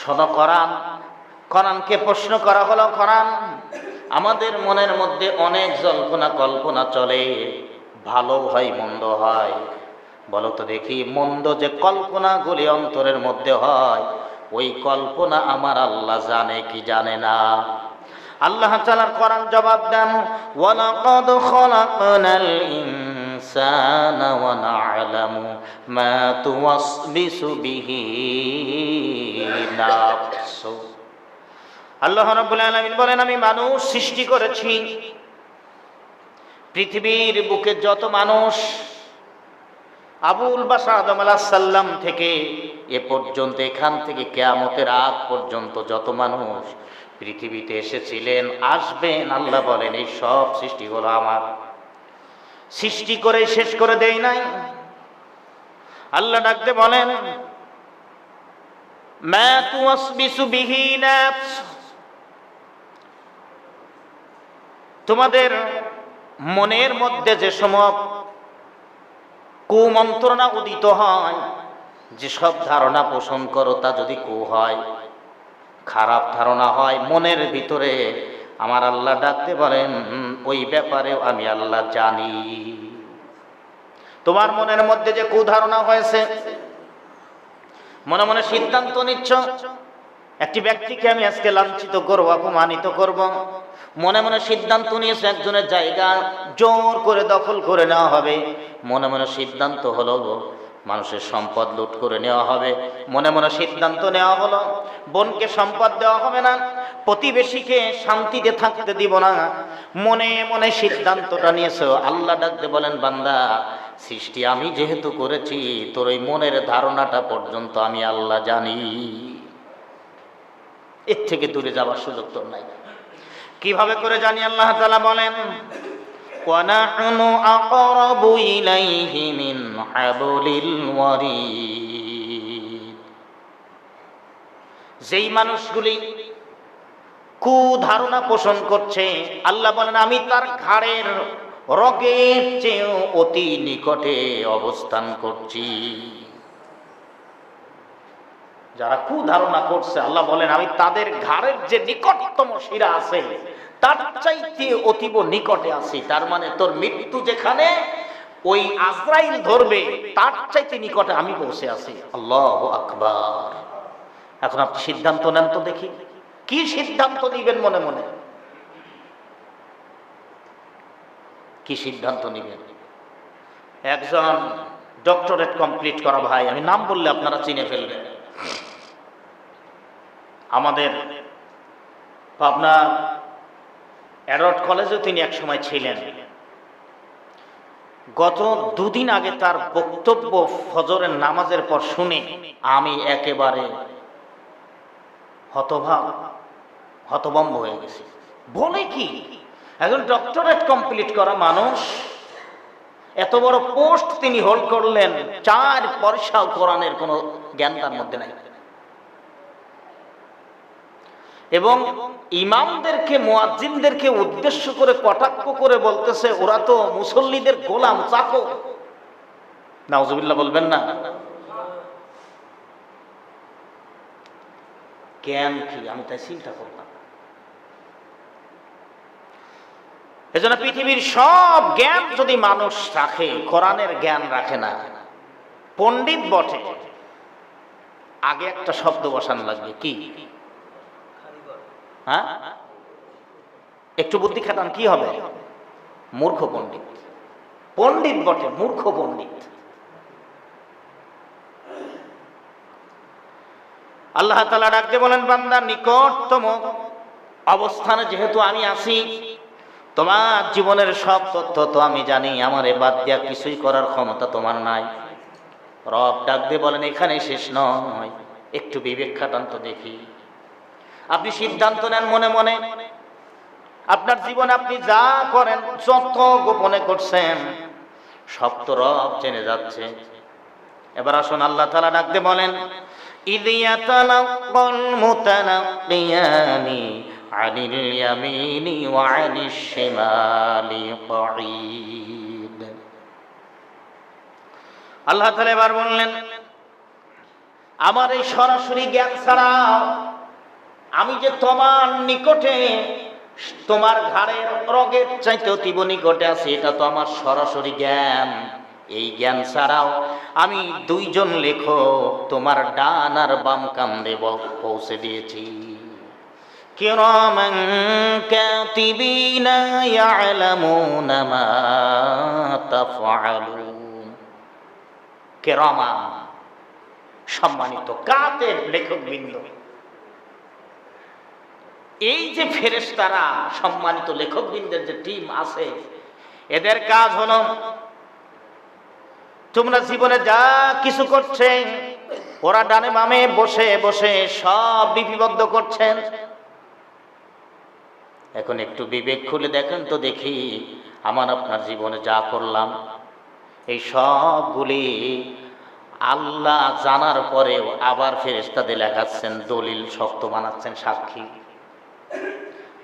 শোনো করান কোরআনকে প্রশ্ন করা হলো, কোরআন, আমাদের মনের মধ্যে অনেক জল্পনা কল্পনা চলে, ভালো হয়, মন্দ হয়। বলো তো দেখি, মন্দ যে কল্পনাগুলি অন্তরের মধ্যে হয়, ওই কল্পনা আমার আল্লাহ জানে কি জানে না। আল্লাহ তাআলার কোরআন জবাব দেন ওয়া না'লামু মা তুওয়াসবিসু বিহি নাফসু আল্লাহ রাব্বুল আলামিন বলেন, আমি মানুষ সৃষ্টি করেছি। পৃথিবীর বুকে যত মানুষ, আবুল বাসা আদম আলাহ সাল্লাম থেকে এ পর্যন্ত, এখান থেকে কেয়ামতের আগ পর্যন্ত যত মানুষ পৃথিবীতে এসেছিলেন, আসবেন, আল্লাহ বলেন, এই সব সৃষ্টি হলো আমার। সৃষ্টি করে শেষ করে দেয় নাই। আল্লাহ ডাকতে বলেন তোমাদের মনের মধ্যে যে সময় কুমন্ত্রণা উদিত হয় যেসব ধারণা পোষণ করো তা যদি কু হয়, খারাপ ধারণা হয়, মনের ভিতরে আমার আল্লাহ ডাকতে পারেন ওই ব্যাপারেও আমি আল্লাহ জানি। তোমার মনের মধ্যে যে কুধারণা হয়েছে, মনে মনে সিদ্ধান্ত নিচ্ছ, একটি ব্যক্তিকে আমি আজকে লাঞ্ছিত করব, অপমানিত করব। মনে মনে সিদ্ধান্ত নিয়েছে, একজনের জায়গা জোর করে দখল করে নেওয়া হবে। মনে মনে সিদ্ধান্ত হলো মানুষের সম্পদ লুট করে নেওয়া হবে। মনে মনে সিদ্ধান্ত নেওয়া হলো, বোনকে সম্পদ দেওয়া হবে না, প্রতিবেশীকে শান্তিতে থাকতে দিব না। মনে মনে সিদ্ধান্তটা নিয়েছো, আল্লাহ ডাকতে বলেন, বান্দা, সৃষ্টি আমি যেহেতু করেছি, তোর ওই মনের ধারণাটা পর্যন্ত আমি আল্লাহ জানি। এর থেকে দূরে যাওয়ার সুযোগ তোর নাই। কীভাবে করে জানি আল্লাহ তাআলা বলেন وَنَحْنُ أَقْرَبُ إِلَيْهِ مِنْ حَبْلِ الْوَرِيدِ যেই মানুষগুলি কুধারণা পোষণ করছে আল্লাহ বলেন আমি তার ঘাড়ের রগের চেয়েও অতি নিকটে অবস্থান করছি যারা কুধারণা করছে আল্লাহ বলেন আমি তাদের ঘাড়ের যে নিকটতম শিরা আছে তার চাইতে অতীব নিকটে আছি। তার মানে তোর মৃত্যু যেখানে, ওই আজরাইল ধরবে, তার চাইতে নিকটে আমি বসে আছি। আল্লাহ আকবার। এখন আপনি সিদ্ধান্ত নেন তো দেখি। কি সিদ্ধান্ত নিবেন মনে মনে? কি সিদ্ধান্ত নিবেন? একজন ডক্টরেট কমপ্লিট করা ভাই, আমি নাম বললে আপনারা চিনে ফেলবেন। আমাদের পাবনা অ্যাডট কলেজেও তিনি একসময় ছিলেন। গত দুদিন আগে তার বক্তব্য ফজরের নামাজের পর শুনে আমি একেবারে হতভাব হতভম্ব হয়ে গেছি। বলে কি? একজন ডক্টরেট কমপ্লিট করা মানুষ, এত বড় পোস্ট তিনি হোল্ড করলেন, চার পয়সাও কোরআনের কোনো জ্ঞান তার মধ্যে নাই। এবং ইমামদেরকে, মুয়াজ্জিনদেরকে উদ্দেশ্য করে, কটাক্ষ করে বলতেছে, ওরা তো মুসল্লিদের গোলাম চাকো নাউজুবিল্লাহ বলবেন না। জ্ঞান কি? আমি তাই চিন্তা করলাম। এজন্য পৃথিবীর সব জ্ঞান যদি মানুষ রাখে, কোরআনের জ্ঞান রাখে না, পণ্ডিত বটে। আগে একটা শব্দ বসানো লাগবে, কি? হ্যাঁ? একটু বুদ্ধি খাটান, কি হবে? মূর্খ পণ্ডিত। পণ্ডিত বটে, মূর্খ পণ্ডিত। আল্লাহ তালা ডাকতে বলেন, বান্দা, নিকটতম অবস্থানে যেহেতু আমি আছি, তোমার জীবনের সব তথ্য তো আমি জানি, আমার এ বাদ দিয়া কিছুই করার ক্ষমতা তোমার নাই। রব ডাক দিয়ে বলেন এখানে শেষ নয়। একটু বিবেক খাটান তো দেখি। আপনি সিদ্ধান্ত নেন মনে মনে। আপনার জীবনে আপনি যা করেন, যত গোপনে করছেন, সব তো রব জেনে যাচ্ছে। এবার আসুন আল্লাহ তালা ডাকতে বলেন আল্লাহ তাআলা এবার বললেন, আমার এই সরাসরি জ্ঞান ছাড়া আমি যে তোমার নিকটে, তোমার ঘাড়ের রগের চাইতে অতীব নিকটে আছে, এটা তো আমার সরাসরি জ্ঞান। এই জ্ঞান ছাড়াও আমি দুইজন লেখক তোমার ডান আর বাম কান্দে ব- পৌঁছে দিয়েছি। সম্মানিত কাতের লেখক বৃন্দ এই যে ফেরেশতারা, সম্মানিত লেখক বৃন্দের যে টিম আছে, এদের কাজ হলো, তোমরা জীবনে যা কিছু করছে, ওরা ডানে বামে বসে বসে সব লিপিবদ্ধ করছেন। এখন একটু বিবেক খুলে দেখেন তো দেখি, আমার আপনার জীবনে যা করলাম, এই সবগুলি আল্লাহ জানার পরেও আবার ফেরেস্তাদের লেখাচ্ছেন দলিল শক্ত বানাচ্ছেন সাক্ষী।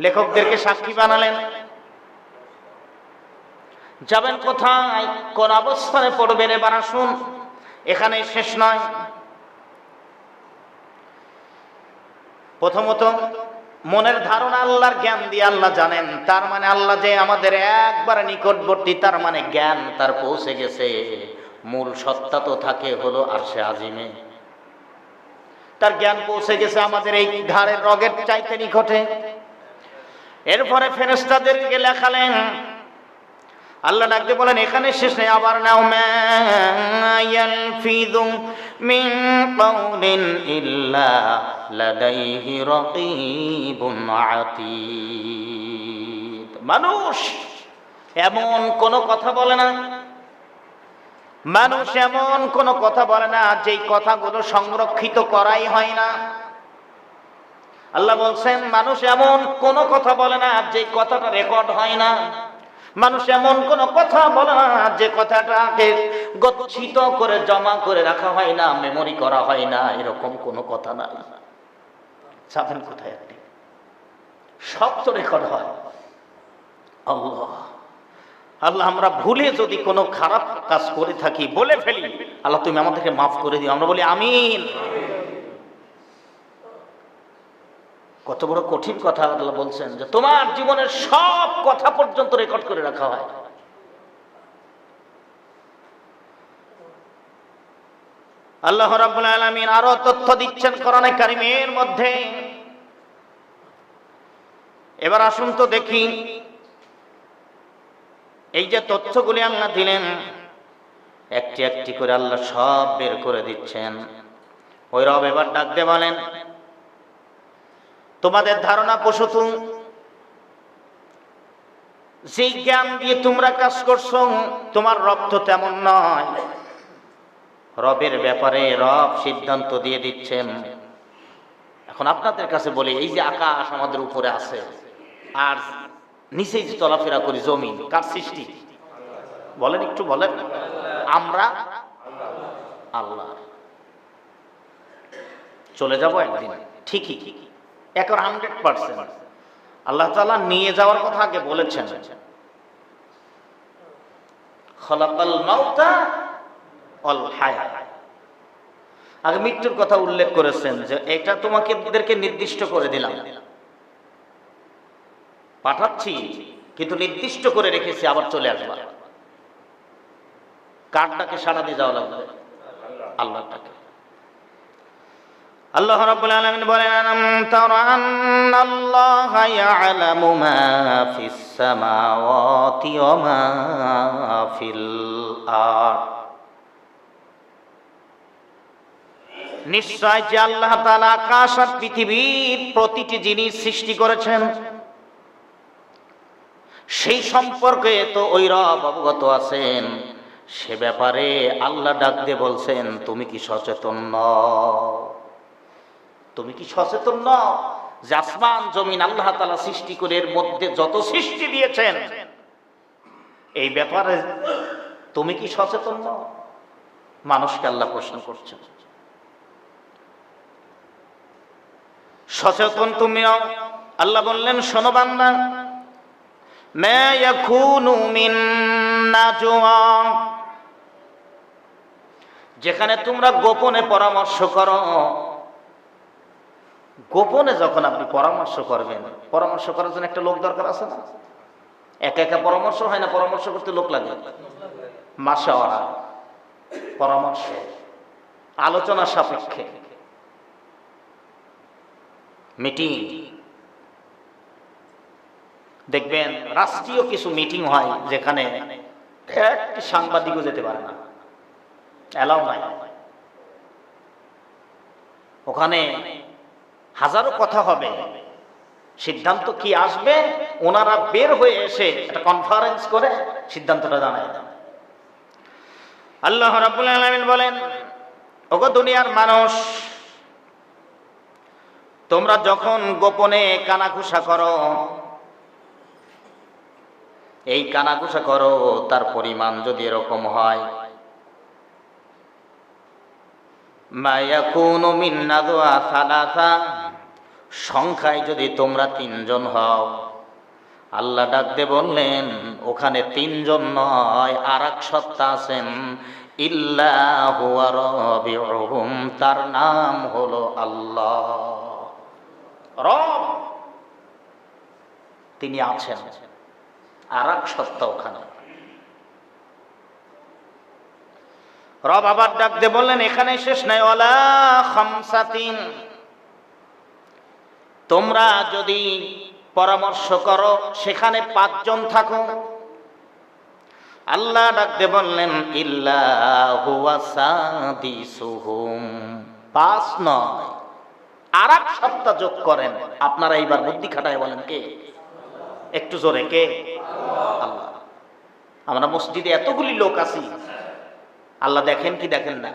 লেখকদেরকে সাক্ষী বানালেন। যাবেন কোথায়? কোন অবস্থানে পড়বেন? এবার আসুন। এখানে শেষ নয়। প্রথমত, মনের ধারণা আল্লাহর জ্ঞান দিয়ে আল্লাহ জানেন। তার মানে আল্লাহ যে আমাদের একবারে নিকটবর্তী, তার মানে জ্ঞান তার পৌঁছে গেছে। মূল সত্তা তো থাকে হলো আর সে আজিমে। তার জ্ঞান পৌঁছে গেছে আমাদের এই ঘাড়ের রগের চাইতে নিকটে। এরপরে ফেরেস্তাদেরকে লেখালেন, আল্লাহ ডাকতে বলেন, এখানে শেষ নেই, আবার নাও ইয়ালফিযু মিন কাউলিন ইল্লা লাদাইহি রাকীবুন আতীদ। মানুষ এমন কোন কথা বলে না। মানুষ এমন কোন কথা বলে না, যেই কথাগুলো সংরক্ষিত করাই হয় না। আল্লাহ বলছেন, মানুষ এমন কোন কথা বলে না যে কথাটা রেকর্ড হয় না। মানুষ এমন কোন কথা বলে না, যে কথাটাকে গচ্ছিত করে, জমা করে রাখা হয় না মেমোরি করা হয় না, এরকম কোনো কথা না। যাবেন কোথায় আপনি? সব তো রেকর্ড হয়। আল্লাহ। আল্লাহ, আমরা ভুলে যদি কোনো খারাপ কাজ করে থাকি, বলে ফেলি, আল্লাহ, তুমি আমাদেরকে মাফ করে দিও। আমরা বলি, আমিন। কত বড় কঠিন কথা আল্লাহ বলছেন যে, তোমার জীবনের সব কথা পর্যন্ত রেকর্ড করে রাখা হয়। আল্লাহ রাব্বুল আলামিন আরও তথ্য দিচ্ছেন কোরআনে কারিমের মধ্যে। এবার আসুন তো দেখি এই যে তথ্যগুলি আল্লাহ দিলেন, একটি একটি করে আল্লাহ সব বের করে দিচ্ছেন। ওই রব এবার ডাক দিয়ে বলেন, তোমাদের ধারণা প্রসূত যে জ্ঞান দিয়ে তোমরা কাজ করছ, তোমার রব তো তেমন নয়। রবের ব্যাপারে রব সিদ্ধান্ত দিয়ে দিচ্ছেন। এখন আপনাদের কাছে বলি, এই যে আকাশ আমাদের উপরে আছে, আর নিচেই যে চলাফেরা করি, জমিন, কার সৃষ্টি? বলেন একটু বলেন। আমরা আল্লাহ। চলে যাব একদিন। ঠিকই। একর হান্ড্রেড পার্সেন্ট আল্লাহ তালা নিয়ে যাওয়ার কথা আগে বলেছেন। আগে মৃত্যুর কথা উল্লেখ করেছেন যে, এটা তোমাকে নির্দিষ্ট করে দিলাম। পাঠাচ্ছি, কিন্তু নির্দিষ্ট করে রেখেছি আবার চলে আসবা। কারটাকে সারা দিয়ে যাওয়া লাগবে। আল্লাহটাকে। আল্লাহ রাব্বুল আলামিন বলেন, আলাম তারা আন্নাল্লাহা ইয়ালামু মা ফিস সামাওয়াতি ওয়া মা ফিল আরদ। নিশ্চয় যে আল্লাহ তাআলা আকাশ আর পৃথিবীর প্রতিটি জিনিস সৃষ্টি করেছেন সেই সম্পর্কে তো ওই রব অবগত আছেন। সে ব্যাপারে আল্লাহ ডাক দিয়ে বলছেন, তুমি কি সচেতন নও তুমি কি সচেতন নও যে আসমান, জমিন আল্লাহ তালা সৃষ্টি করে এর মধ্যে যত সৃষ্টি দিয়েছেন? এই ব্যাপারে তুমি কি সচেতন নও মানুষকে আল্লাহ প্রশ্ন করছেন। সচেতন তুমিও? আল্লাহ বললেন, শোনো বান্দা যেখানে তোমরা গোপনে পরামর্শ করো। গোপনে যখন আপনি পরামর্শ করবেন, পরামর্শ করার জন্য একটা লোক দরকার আছে না? একা একা পরামর্শ হয় না? পরামর্শ করতে লোক লাগে? মাসাওয়ারা পরামর্শ। আলোচনা সাপেক্ষে। মিটিং। দেখবেন রাষ্ট্রীয় কিছু মিটিং হয় যেখানে একটি সাংবাদিকও যেতে পারে না। অ্যালাউ নাই। ওখানে হাজারো কথা হবে। সিদ্ধান্ত কি আসবে? ওনারা বের হয়ে এসে একটা কনফারেন্স করে সিদ্ধান্তটা জানায় আল্লাহ রাব্বুল আলামিন বলেন, ওগো দুনিয়ার মানুষ, তোমরা যখন গোপনে কানাঘুষা করো এই কানাঘুষা করো, তার পরিমাণ যদি এরকম হয়। সংখ্যায় যদি তোমরা তিনজন হও। আল্লাহ ডাকতে বললেন, ওখানে তিনজন নয় আর এক সত্তা আছেন। রাবিউহুম, তার নাম হলো আল্লাহ। রব, তিনি আছেন। আর এক সত্তা ওখানে। রব আবার ডাক দিয়ে বললেন, এখানে শেষ নাই খামসাতিন। তোমরা যদি পরামর্শ করো, সেখানে পাঁচজন থাকো। আল্লাহ ডাক দিয়ে বললেন পাঁচ নয়। আর এক সপ্তাহ যোগ করেন। আপনারা এইবার বুদ্ধি খাটায় বলেন কে? একটু জোরে কে? আল্লাহ। আমরা মসজিদে এতগুলি লোক আছি। আল্লাহ দেখেন কি দেখেন না?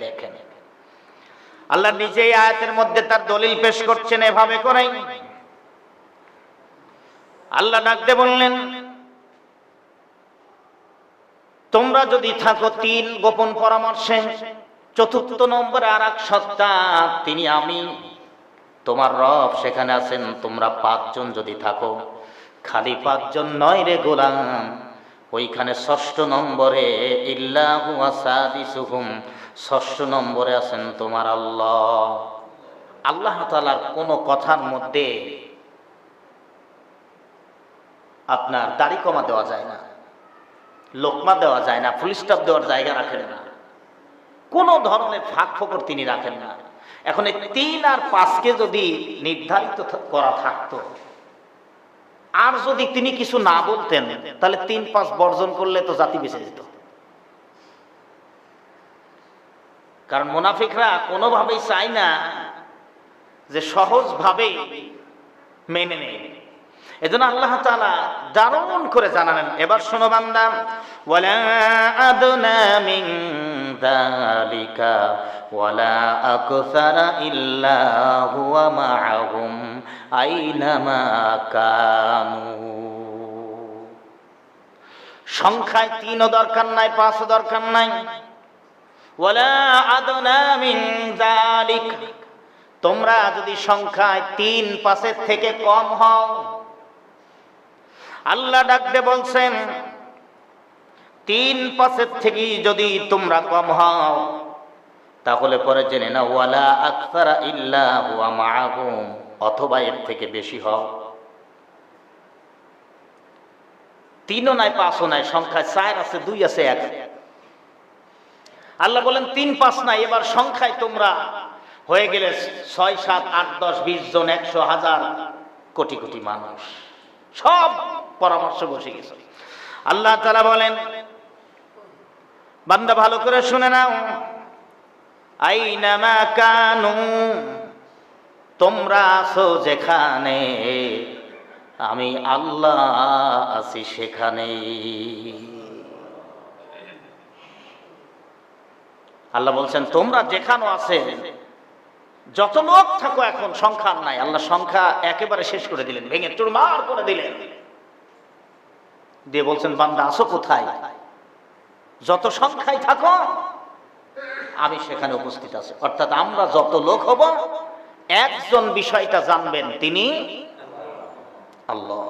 দেখেন। আল্লাহ নিজেই আয়াতের মধ্যে তার দলিল পেশ করছেন এভাবে করেই। আল্লাহ ডাকতে বললেন, তোমরা যদি থাকো তিন গোপন পরামর্শে, চতুর্থ নম্বর আর এক সত্তা, তিনি আমি, তোমার রব সেখানে আছেন, তোমরা পাঁচজন যদি থাকো খালি পাঁচজন নয় রে গোলাম। ওইখানে ষষ্ঠ নম্বরে ইল্লাহু ষষ্ঠ নম্বরে আছেন তোমার আল্লাহ। আল্লাহ তালার কোনো কথার মধ্যে আপনার দাড়ি কমা দেওয়া যায় না, লোকমা দেওয়া যায় না, ফুল স্টপ দেওয়ার জায়গা রাখেন না। কোনো ধরনের ফাঁক ফোকর তিনি রাখেন না। এখন এই তিন আর পাঁচকে যদি নির্ধারিত করা থাকতো আর যদি তিনি কিছু না বলতেন, তাহলে তিন পাঁচ বর্জন করলে তো জাতি বেঁচে যেত। কারণ মোনাফিকরা কোনোভাবেই চায় না যে সহজভাবে মেনে নেয়। এজন্য আল্লাহ তাআলা দারুণ করে জানালেন। এবার শোনো বান্দা সংখ্যায় দরকার নাই, পাঁচও দরকার নাই। তোমরা যদি সংখ্যায় তিন পাঁচের থেকে কম হও আল্লাহ ডাকতে বলছেন, তিন পাঁচের থেকে যদি তোমরা কম হও, তাহলে পরে জেনে না ওয়ালা আকসারা ইল্লা মাআহুম, অথবা এর থেকে বেশি হও। তিনও নাই, পাঁচও নাই, সংখ্যায় চার আছে, দুই আছে, এক। আল্লাহ বলেন, তিন, পাঁচ নাই, এবার সংখ্যায় তোমরা হয়ে গেলে ছয়, সাত, আট, দশ, বিশ জন, একশো, হাজার কোটি কোটি মানুষ। সব পরামর্শ বসে গেছে। আল্লাহ তারা বলেন, বান্দা ভালো করে শুনে নাও। আইনামা কানু, তোমরা আছো যেখানে, আমি আল্লাহ আছি সেখানে। আল্লাহ বলছেন, তোমরা যেখানে আছে, যত লোক থাকো এখন, সংখ্যা নাই। আল্লাহ সংখ্যা একেবারে শেষ করে দিলেন, ভেঙে চুরমার করে দিলেন। দিয়ে বলছেন, বান্দা, আসো কোথায়? যত সংখ্যায় থাকো, আমি সেখানে উপস্থিত আছি। অর্থাৎ আমরা যত লোক হব, একজন বিষয়টা জানবেন তিনি আল্লাহ।